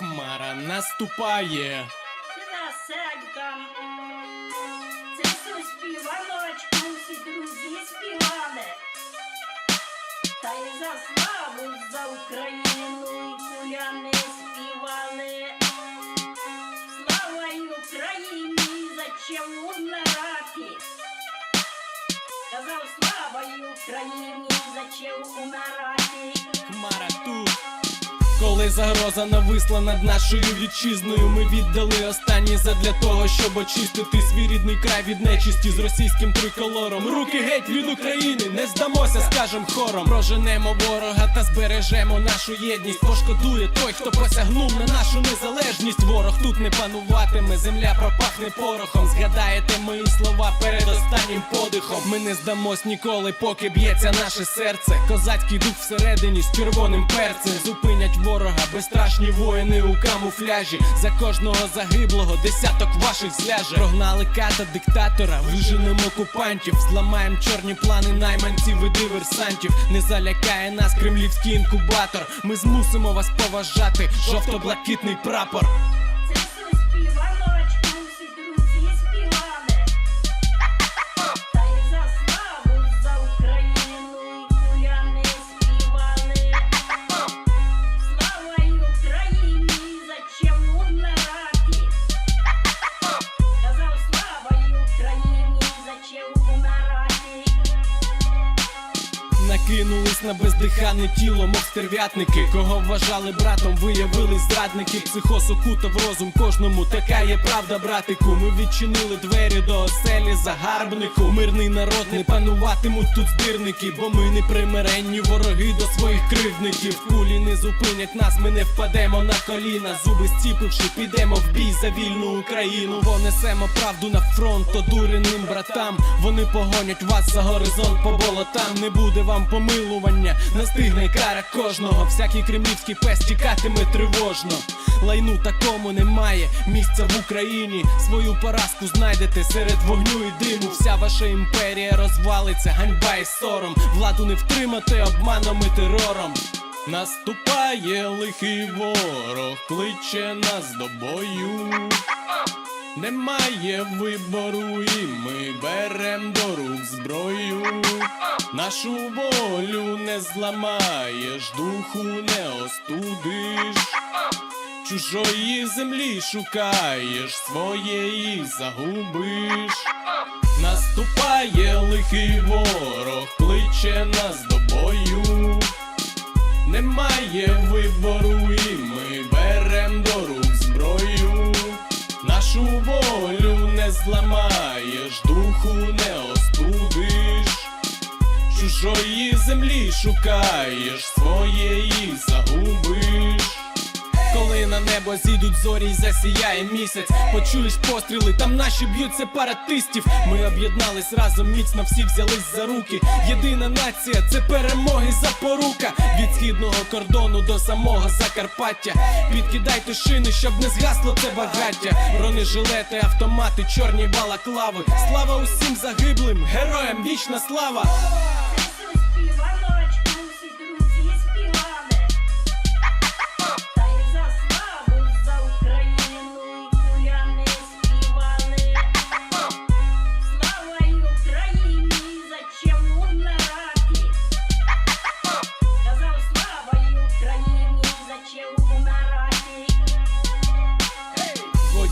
Хмара наступає. Красенька. Це суспіваночку всі друзі співали. Та й за славу за Україну куляни співали. Слава Україні, зачем умирати? Казав слава Україні, зачем умирати? Коли загроза нависла над нашою вітчизною, ми віддали останні задля того, щоб очистити свій рідний край від нечисті з російським триколором. Руки геть від України, не здамося, скажем хором. Проженемо ворога та збережемо нашу єдність. Пошкодує той, хто посягнув на нашу незалежність. Ворог тут не пануватиме, земля пропахне порохом. Згадаєте мої слова перед останнім подихом. Ми не здамось ніколи, поки б'ється наше серце. Козацький дух всередині з червоним перцем зупинять ворога, безстрашні воїни у камуфляжі. За кожного загиблого десяток ваших зляже. Прогнали ката диктатора, виженемо окупантів, зламаємо чорні плани найманців і диверсантів. Не залякає нас кремлівський інкубатор. Ми змусимо вас поважати жовто-блакитний прапор. Накинулись на бездихане тіло, мов стерв'ятники. Кого вважали братом, виявились зрадники. Психоз окутав розум кожному. Така є правда, братику. Ми відчинили двері до оселі загарбнику. Мирний народ не пануватимуть тут здирники, бо ми не примиренні вороги до своїх кривдників. Кулі не зупинять нас, ми не впадемо на коліна. Зуби стіпивши, підемо в бій за вільну Україну. Понесемо правду на фронт, одуреним братам. Вони погонять вас за горизонт по болотам. Не буде вам помилування, настигне кара кожного. Всякий кремлівський пес тікатиме тривожно. Лайну такому немає місця в Україні. Свою поразку знайдете серед вогню і диму. Вся ваша імперія розвалиться, ганьба і сором. Владу не втримати обманом і терором. Наступає лихий ворог, кличе нас до бою. Немає вибору, і ми берем до рук зброю. Нашу волю не зламаєш, духу не остудиш. Чужої землі шукаєш, своєї загубиш. Наступає лихий ворог, кличе нас зламаєш, духу не остудиш. Чужої землі шукаєш, своєї загубиш. Коли на небо зійдуть зорі й засіяє місяць, почуєш постріли, там наші б'ють сепаратистів. Ми об'єднались разом, міцно всі взялись за руки. Єдина нація це перемоги запорука. Від східного кордону до самого Закарпаття. Підкидайте шини, щоб не згасло це багаття. Бронежилети, автомати, чорні балаклави. Слава усім загиблим, героям вічна слава!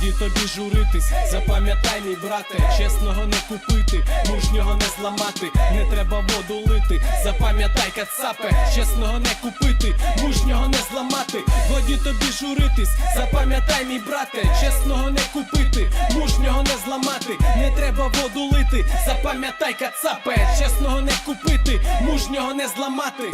Годі тобі журитись, запам'ятай, мій брате, чесного не купити, мужнього не зламати, не треба воду лити. Запам'ятай, кацапе, чесного не купити, мужнього не зламати. Годі тобі журитись, запам'ятай, мій брате, чесного не купити, мужнього не зламати, не треба воду лити. Запам'ятай, кацапе, чесного не купити, мужнього не зламати.